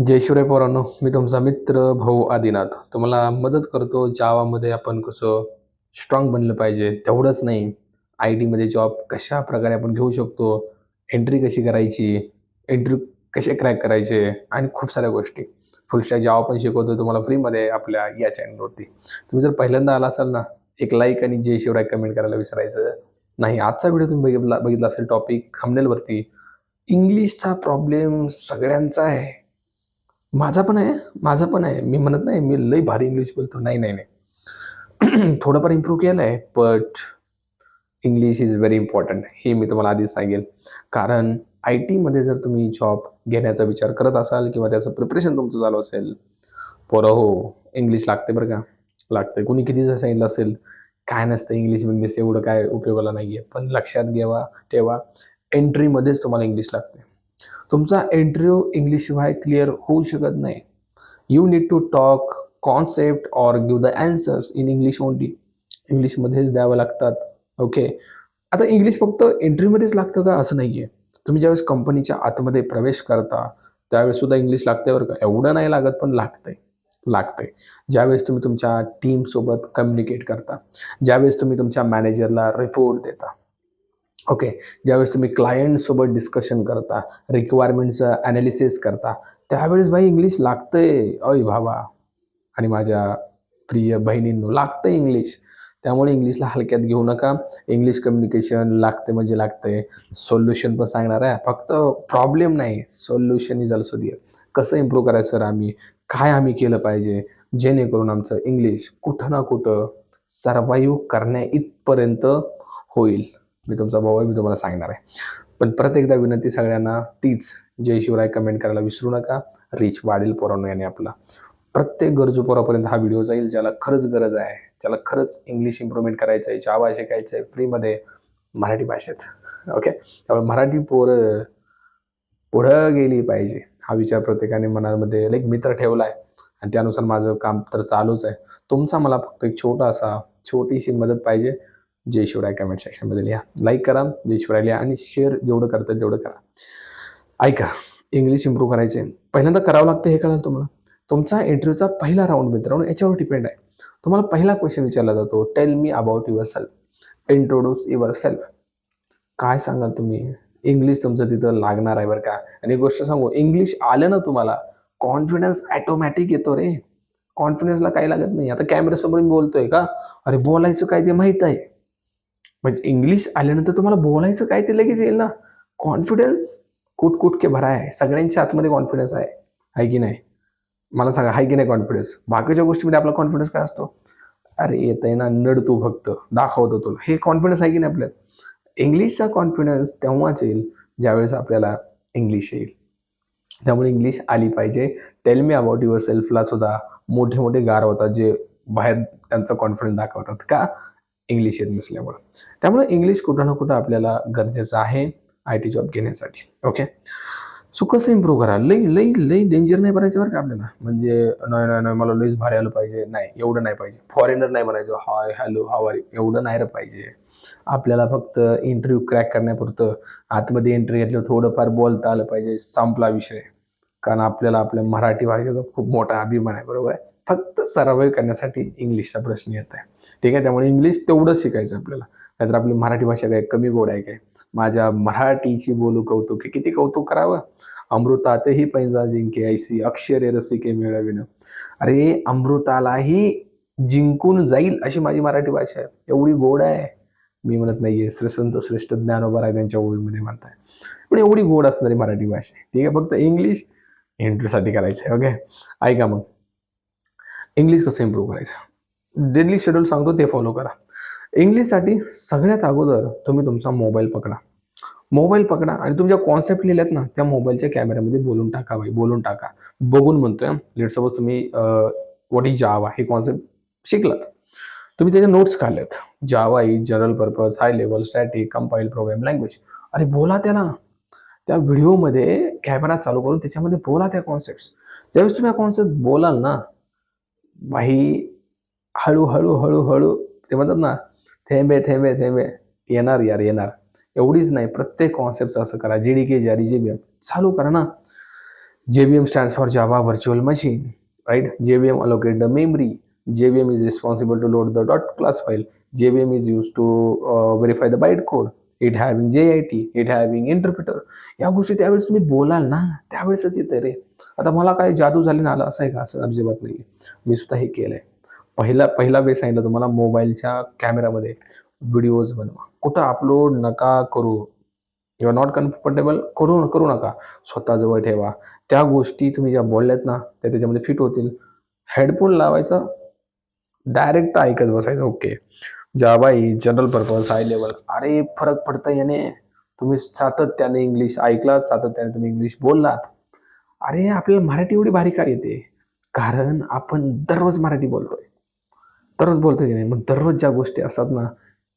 जय शिवराय पोरांनो मी तुमचा मित्र भाऊ आदिनाथ. तुम्हाला मदत करतो जावामध्ये आपण कसं स्ट्रॉंग बनलं पाहिजे तेवढंच नाही. आय टीमध्ये जॉब कशा प्रकारे आपण घेऊ शकतो एंट्री कशी करायची एंट्री कसे क्रॅक करायचे आणि खूप साऱ्या गोष्टी. फुलस्टॅक जावा पण शिकवतो तुम्हाला फ्रीमध्ये आपल्या या चॅनलवरती तुम्ही जर पहिल्यांदा आला असाल ना एक लाईक आणि जय शिवराय कमेंट करायला विसरायचं नाही. आजचा व्हिडिओ तुम्ही बघितला बघितला असेल टॉपिक खमनेलवरती इंग्लिशचा प्रॉब्लेम सगळ्यांचा आहे. माझा पण आहे माझा पण आहे. मी म्हणत नाही मी लई भारी इंग्लिश बोलतो. नाही नाही नाही. थोडंफार इम्प्रूव्ह केलं आहे but English is very important हे मी तुम्हाला आधीच सांगेल. कारण आय टीमध्ये जर तुम्ही जॉब घेण्याचा विचार करत असाल किंवा त्याचं प्रिपरेशन तुमचं चालू असेल पोरं हो इंग्लिश लागते बरं का. लागते. कुणी किती जर सांगितलं असेल काय नसतं इंग्लिश बिंग्लिश एवढं काय उपयोगाला नाही आहे पण लक्षात घ्यावा ठेवा. एंट्रीमध्येच तुम्हाला इंग्लिश लागते. तुमचा इंटरव्ह्यू इंग्लिशशिवाय क्लिअर होऊ शकत नाही. You need to talk concept or give the answers in English only इंग्लिशमध्येच द्यावं लागतात. ओके आता इंग्लिश फक्त एंट्रीमध्येच लागतं का? असं नाही आहे तुम्ही ज्यावेळेस कंपनीच्या आतमध्ये प्रवेश करता त्यावेळेस सुद्धा इंग्लिश लागते बरं का? एवढं नाही लागत पण लागतंय. लागतंय. ज्यावेळेस तुम्ही तुमच्या टीमसोबत कम्युनिकेट करता ज्यावेळेस तुम्ही तुमच्या मॅनेजरला रिपोर्ट देता ओके ज्यावेळेस तुम्ही क्लायंटसोबत डिस्कशन करता रिक्वायरमेंटचं ॲनालिसिस करता त्यावेळेस भाई इंग्लिश लागतंय. अय भावा. आणि माझ्या प्रिय बहिणींनो लागतं इंग्लिश त्यामुळे इंग्लिशला हलक्यात घेऊ नका. इंग्लिश कम्युनिकेशन लागते म्हणजे लागते सोल्युशन पण सांगणार आहे. फक्त प्रॉब्लेम नाही. सोल्युशन इज ऑल्सो दिअर कसं इम्प्रूव्ह करायचं सर आम्ही? काय आम्ही केलं पाहिजे? जेणेकरून आमचं इंग्लिश कुठं ना कुठं सर्वाईव्ह करण्या इथपर्यंत होईल. मी तुमचा भाऊ आहे मी तुम्हाला सांगणार आहे. पण परत एकदा विनंती सगळ्यांना तीच जय शिवराय कमेंट करायला विसरू नका. रीच वाढेल पोरांनो याने आपला. प्रत्येक गरजू पोरापर्यंत हा व्हिडिओ जाईल ज्याला खरंच गरज आहे ज्याला खरंच इंग्लिश इम्प्रूव्हमेंट करायचं आहे जावा शिकायचं आहे फ्रीमध्ये मराठी भाषेत. ओके त्यामुळे मराठी पोरं पुढं गेली पाहिजे हा विचार प्रत्येकाने मनामध्ये लाईक मित्र ठेवला आहे. आणि त्यानुसार माझं काम तर चालूच आहे. तुमचा मला फक्त एक छोटासा छोटीशी मदत पाहिजे. जय शिवराय कमेंट सेक्शनमध्ये लिहा. लाईक करा जय शिवराय लिहा आणि शेअर जेवढं करतात तेवढं करा. ऐका इंग्लिश इम्प्रूव्ह करायचे पहिल्यांदा करावं लागतं हे कळालं तुम्हाला? तुमचा इंटरव्ह्यूचा पहिला राऊंड मित्रांनो याच्यावर डिपेंड आहे. तुम्हाला पहिला क्वेश्चन विचारला जातो tell me about yourself introduce yourself काय सांगाल तुम्ही? इंग्लिश तुमचं तिथं लागणार आहे बरं का? आणि एक गोष्ट सांगू इंग्लिश आलं ना तुम्हाला कॉन्फिडन्स ॲटोमॅटिक येतो रे. कॉन्फिडन्सला काही लागत नाही. आता कॅमेऱ्यासमोर मी बोलतोय का? अरे बोलायचं काय ते माहीत आहे. म्हणजे इंग्लिश आल्यानंतर तुम्हाला बोलायचं काय ते लगेच येईल ना? कॉन्फिडन्स कुट कुट के भरा आहे. सगळ्यांच्या आतमध्ये कॉन्फिडन्स आहे. आहे की नाही? मला सांगा आहे की नाही कॉन्फिडन्स बाकीच्या गोष्टीमध्ये आपला कॉन्फिडन्स काय असतो? अरे येत आहे ना नड तू फक्त. दाखवतो तुला. हे कॉन्फिडन्स आहे की नाही आपल्यात? इंग्लिशचा कॉन्फिडन्स तेव्हाच येईल ज्यावेळेस आपल्याला इंग्लिश येईल. त्यामुळे इंग्लिश आली पाहिजे. टेल मी अबाउट युअर सेल्फला सुद्धा मोठे मोठे गार होतात जे बाहेर त्यांचा कॉन्फिडन्स दाखवतात. का? इंग्लिश येत नसल्यामुळं. त्यामुळे इंग्लिश कुठं ना कुठं आपल्याला गरजेचं आहे आय टी जॉब घेण्यासाठी. ओके सो कसं इम्प्रूव्ह करा? लई लई लई डेंजर नाही बनायचं बरं का आपल्याला? म्हणजे नाही नाही नाही मला लईच भारी आलं पाहिजे. नाही एवढं नाही पाहिजे. फॉरेनर नाही बनायचं. हाय हॅलो हाव आर एवढं नाही रे पाहिजे. आपल्याला फक्त इंटरव्ह्यू क्रॅक करण्यापुरतं आतमध्ये एंट्री घेतलं थोडंफार बोलता आलं पाहिजे. संपला विषय. कारण आपल्याला आपल्या मराठी भाषेचा खूप मोठा अभिमान आहे. बरोबर आहे? फक्त सर्वाईव्ह करण्यासाठी इंग्लिशचा प्रश्न येत आहे. ठीक आहे? त्यामुळे इंग्लिश तेवढंच शिकायचं आपल्याला. नाहीतर आपली मराठी भाषा काय कमी गोड आहे काय? माझ्या मराठीची बोलू कौतुक किती कौतुक करावं? अमृतातही पैजा जिंके ऐसी अक्षरे रसिके मिळविणं. अरे अमृतालाही जिंकून जाईल अशी माझी मराठी भाषा आहे. एवढी गोड आहे. मी म्हणत नाहीये श्रेष्ठ श्रेष्ठ ज्ञानोबर आहे त्यांच्या ओळीमध्ये म्हणताय. पण एवढी गोड असणारी मराठी भाषा आहे. ठीक आहे? फक्त इंग्लिश इंटरव्ह्यूसाठी करायचं आहे ओके ऐका मग. इंग्लिश कसं इम्प्रूव्ह करायचं? डेली शेड्यूल सांगतो ते फॉलो करा. इंग्लिशसाठी सगळ्यात अगोदर तुम्ही तुमचा मोबाईल पकडा. मोबाईल पकडा आणि तुमच्या कॉन्सेप्ट लिहिल्यात ना त्या मोबाईलच्या कॅमेऱ्यामध्ये बोलून टाका भाई बोलून टाका. बघून म्हणतोय लेट सपोज तुम्ही वॉट इज जावा हे कॉन्सेप्ट शिकलात. तुम्ही त्याचे नोट्स काढलेत. Java is general purpose high level static compile program language अरे बोला त्याला. त्या व्हिडिओमध्ये कॅमेरा चालू करून त्याच्यामध्ये बोला त्या कॉन्सेप्ट ज्यावेळेस तुम्ही कॉन्सेप्ट बोलाल ना बाई हळूहळू हळूहळू ते म्हणतात ना थेंबे थेंबे थेंबे येणार यार येणार. एवढीच नाही प्रत्येक कॉन्सेप्ट असं करा. जेडी के जारी जे बी एम चालू करा ना. J B M stand for Java virtual machine right J B M allocate the memory J B M is responsible to load the dot class file J B M is use to verify the byte code it having J I T it having interpreter या गोष्टी त्यावेळेस तुम्ही बोलाल ना त्यावेळेसच येतं रे. आता मला काय जादू झाली ना आलं असं आहे का? असं अजिबात नाही मी सुद्धा हे केलंय. पहिला पहिला वेळ सांगितलं तुम्हाला मोबाईलच्या कॅमेरामध्ये व्हिडिओज बनवा. कुठं अपलोड नका करू. यू आर नॉट कम्फर्टेबल करू करू नका. स्वतःजवळ ठेवा. त्या गोष्टी तुम्ही ज्या बोलल्यात ना त्या त्याच्यामध्ये फिट होतील. हेडफोन लावायचा डायरेक्ट ऐकत बसायचं okay Java is general purpose high level अरे फरक पडतं याने. तुम्ही सातत्याने इंग्लिश ऐकलात सातत्याने तुम्ही इंग्लिश बोललात. अरे आपल्याला मराठी एवढी भारी का येते? कारण आपण दररोज मराठी बोलतोय. दररोज बोलतोय की नाही? मग दररोज ज्या गोष्टी असतात ना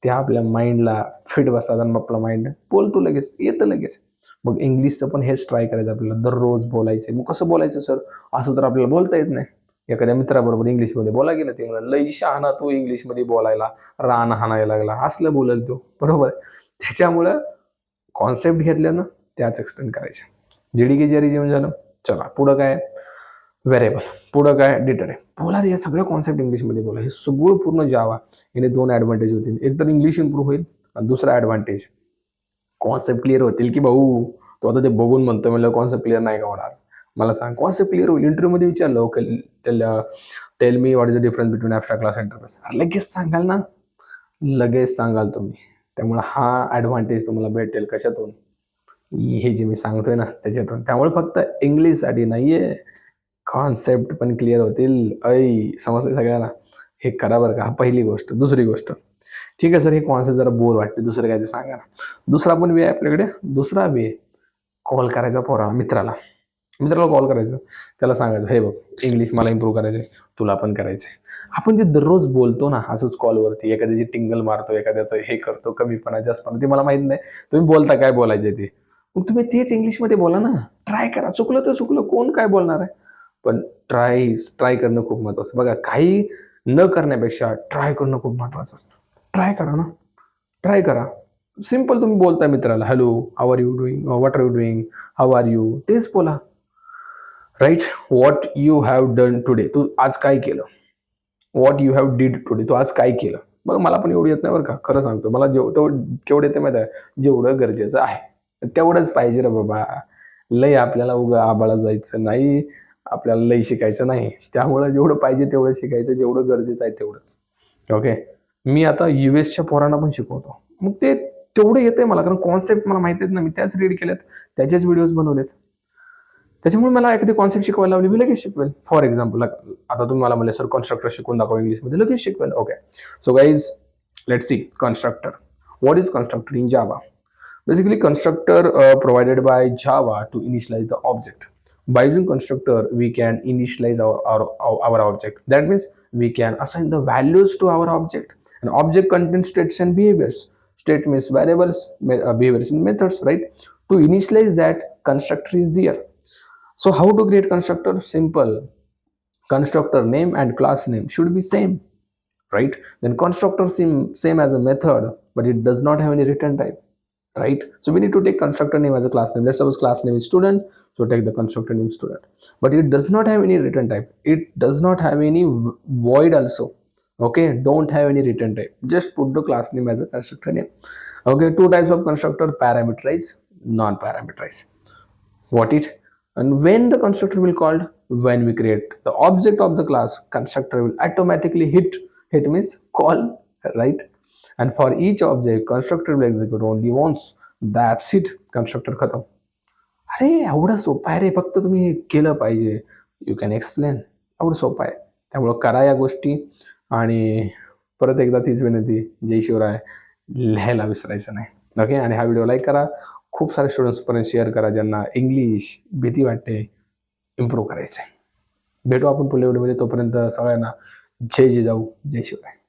त्या आपल्या माइंडला फिट बसतात आणि मग आपला माइंड बोलतो लगेच येतं लगेच. मग इंग्लिशचं पण हेच ट्राय करायचं आपल्याला दररोज बोलायचं मग कसं बोलायचं सर असं तर आपल्याला बोलता येत नाही. एखाद्या मित्राबरोबर इंग्लिशमध्ये बोला गेलं ते म्हणा लई शहाणा तो इंग्लिशमध्ये बोलायला रान हाणायला लागला. असलं बोलायला तो. बरोबर त्याच्यामुळं कॉन्सेप्ट घेतल्यानं त्याच एक्सप्लेन करायचं. जीडी के जेरी जेवण झालं चला पुढं काय? व्हेरेबल पुढं काय? डिटरे बोला रे या सगळ्या कॉन्सेप्ट इंग्लिशमध्ये बोला. हे सगळं पूर्ण जावा याने दोन ॲडव्हान्टेज होतील. एक तर इंग्लिश इम्प्रूव्ह होईल आणि दुसरा ॲडव्हान्टेज कॉन्सेप्ट क्लिअर होतील की भाऊ तो आता ते बघून म्हणतो म्हणलं कॉन्सेप्ट क्लिअर नाही का होणार? मला सांग कॉन्सेप्ट क्लिअर होईल. इंटरव्ह्यूमध्ये विचारलं okay tell tell me what is the difference between abstract class interface लगेच सांगाल ना. लगेच सांगाल तुम्ही. त्यामुळे हा ॲडव्हान्टेज तुम्हाला भेटेल कशातून? हे जे मी सांगतोय ना त्याच्यातून. त्यामुळे फक्त इंग्लिशसाठी नाही आहे कॉन्सेप्ट पण क्लिअर होतील. ऐ समजते सगळ्यांना. हे करा बरं का. हा पहिली गोष्ट. दुसरी गोष्ट. ठीक आहे सर हे कॉन्सेप्ट जरा बोर वाटते. दुसरं काय ते सांगा ना. दुसरा पण वे आहे आपल्याकडे. दुसरा वे कॉल करायचा पोराला मित्राला. मित्राला कॉल करायचं. त्याला सांगायचं हे बघ इंग्लिश मला इम्प्रूव्ह करायचं आहे तुला पण करायचं आहे आपण जे दररोज बोलतो ना असंच कॉलवरती एखाद्याची टिंगल मारतो एखाद्याचं हे करतो कमीपणा जास्तपणा ते मला माहीत नाही. तुम्ही बोलता काय बोलायचं ते? मग तुम्ही तेच इंग्लिशमध्ये बोला ना. ट्राय करा. चुकलं तर चुकलं. कोण काय बोलणार आहे? पण ट्राय ट्राय करणं खूप महत्त्वाचं बघा काही न करण्यापेक्षा ट्राय करणं खूप महत्त्वाचं असतं. ट्राय करा ना. ट्राय करा. सिंपल तुम्ही बोलता मित्राला hello how are you doing what are you doing how are you तेच बोला. Right what you have done today तू आज काय केलं? What you have did today तू आज काय केलं? बघ मला पण एवढं येत नाही बरं का. खरं सांगतो. मला जेव तेवढं केवढं येते माहिती आहे? जेवढं गरजेचं आहे. तेवढंच पाहिजे रे बाबा. लय आपल्याला उगा आबाळा जायचं नाही. आपल्याला लय शिकायचं नाही. त्यामुळं जेवढं पाहिजे तेवढं शिकायचं. जेवढं गरजेचं आहे तेवढंच. ओके मी आता यू एसच्या पोरांना पण शिकवतो. मग ते तेवढं येतंय मला. कारण कॉन्सेप्ट मला माहिती आहेत ना. मी त्याच रीड केल्यात. त्याचेच व्हिडिओज बनवलेत. त्याच्यामुळे मला एखादी कॉन्सेप्ट शिकवायला लावली मी लगेच शिकवेल फॉर एक्झाम्पल आता तुम्ही मला म्हणले सर कन्स्ट्रक्टर शिकून दाखवा इंग्लिशमध्ये लगेच शिकवेल okay so guys let see constructor what is constructor in Java basically constructor uh, provided by java to initialize the object by using constructor we can initialize our, our our our object that means we can assign the values to our object an object contains states and behaviors state means variables me- uh, behaviors and methods right to initialize that constructor is there so how to create constructor? Simple. Constructor name and class name should be same right? Then constructor same same as a method but it does not have any return type right? So we need to take constructor name as a class name. Let's suppose class name is student so take the constructor name student. But it does not have any return type. It does not have any void also okay? Don't have any return type. Just put the class name as a constructor name. Okay two types of constructor parameterize non-parameterize what it and when the constructor will called when we create the object of the class constructor will automatically hit hit means call right and for each object constructor will execute only once that's it constructor khatam. अरे एवढं सोपं आहे रे फक्त तुम्ही केलं पाहिजे you can explain एवढं सोपं आहे त्यामुळं करा या गोष्टी आणि परत एकदा तीच विनंती जय शिवराय लिहायला विसरायचं नाही ओके आणि हा व्हिडिओ लाईक करा खूप सारे स्टुडंट्सपर्यंत शेअर करा ज्यांना इंग्लिश भीती वाटते इम्प्रूव्ह करायचं आहे भेटू आपण पुढल्या व्हिडिओमध्ये तोपर्यंत सगळ्यांना जय जिजाऊ जय शिवराय.